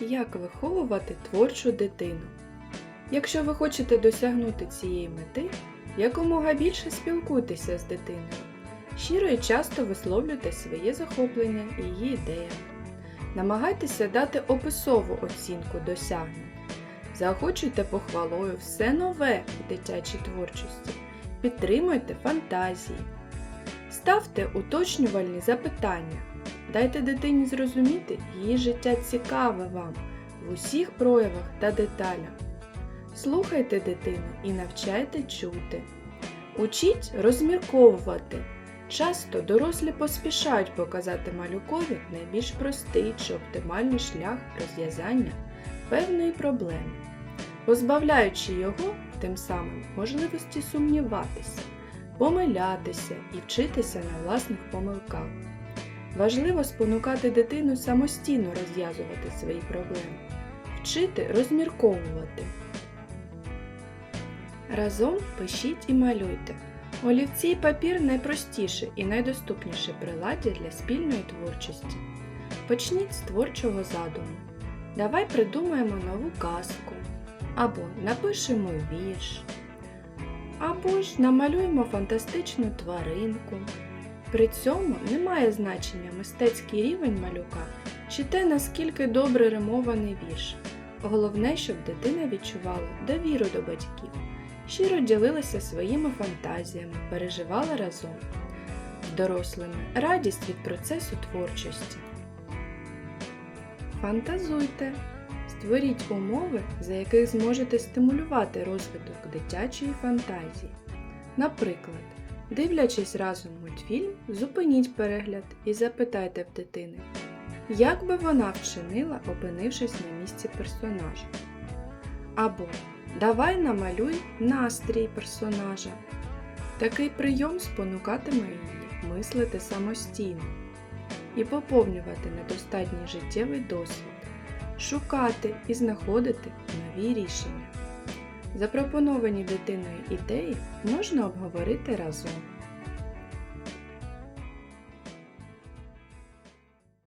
Як виховувати творчу дитину? Якщо ви хочете досягнути цієї мети, якомога більше спілкуйтеся з дитиною. Щиро і часто висловлюйте своє захоплення і її ідеями. Намагайтеся дати описову оцінку досягнень. Заохочуйте похвалою все нове в дитячій творчості. Підтримуйте фантазії. Ставте уточнювальні запитання. Дайте дитині зрозуміти, її життя цікаве вам в усіх проявах та деталях. Слухайте дитину і навчайте чути. Учіть розмірковувати. Часто дорослі поспішають показати малюкові найбільш простий чи оптимальний шлях розв'язання певної проблеми, позбавляючи його тим самим можливості сумніватися, помилятися і вчитися на власних помилках. Важливо спонукати дитину самостійно розв'язувати свої проблеми, вчити розмірковувати. Разом пишіть і малюйте. Олівці і папір найпростіше і найдоступніше приладдя для спільної творчості. Почніть з творчого задуму. Давай придумаємо нову казку, або напишемо вірш, або ж намалюємо фантастичну тваринку. При цьому немає значення мистецький рівень малюка чи те, наскільки добре римований вірш. Головне, щоб дитина відчувала довіру до батьків, щиро ділилася своїми фантазіями, переживала разом дорослими радість від процесу творчості. Фантазуйте! Створіть умови, за яких зможете стимулювати розвиток дитячої фантазії. Наприклад, дивлячись разом мультфільм, зупиніть перегляд і запитайте в дитини, як би вона вчинила, опинившись на місці персонажа. Або Давай намалюй настрій персонажа. Такий прийом спонукатиме її мислити самостійно і поповнювати недостатній життєвий досвід, шукати і знаходити нові рішення. Запропоновані дитиною ідеї можна обговорити разом.